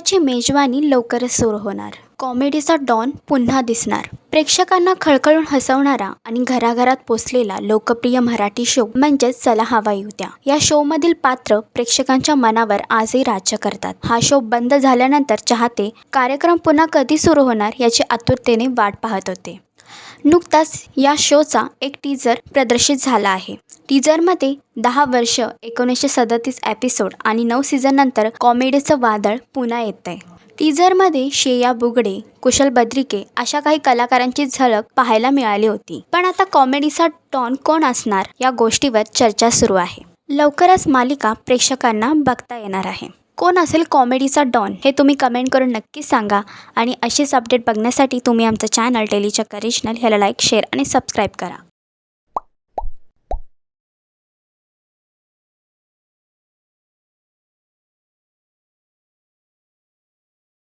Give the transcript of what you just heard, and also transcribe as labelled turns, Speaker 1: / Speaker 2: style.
Speaker 1: नाटकाची मेजवानी लवकरच सुरू होणार. कॉमेडीचा डॉन पुन्हा दिसणार. प्रेक्षकांना खळखळून हसवणारा आणि घराघरात पोचलेला लोकप्रिय मराठी शो म्हणजेच चला हवा होत्या या शोमधील पात्र प्रेक्षकांच्या मनावर आजही राज्य करतात. हा शो बंद झाल्यानंतर चाहते कार्यक्रम पुन्हा कधी सुरू होणार याची आतुरतेने वाट पाहत होते. नुकताच या शोचा एक टीजर प्रदर्शित झाला आहे. टीजरमध्ये दहा वर्ष एकोणीसशे सदतीस एपिसोड आणि नऊ सीझननंतर कॉमेडीचं वादळ पुन्हा येत आहे टीझरमध्ये श्रेया बुगडे कुशल बद्रिके अशा काही कलाकारांची झलक पाहायला मिळाली होती. पण आता कॉमेडीचा टॉन कोण असणार या गोष्टीवर चर्चा सुरू आहे. लवकरच मालिका प्रेक्षकांना बघता येणार आहे. कोण असेल कॉमेडीचा डॉन हे तुम्ही कमेंट करून नक्की सांगा. आणि असेच अपडेट बघण्यासाठी तुम्ही आमचं चॅनल डेलीच्या करिशनल ह्याला लाईक शेअर आणि सबस्क्राईब करा.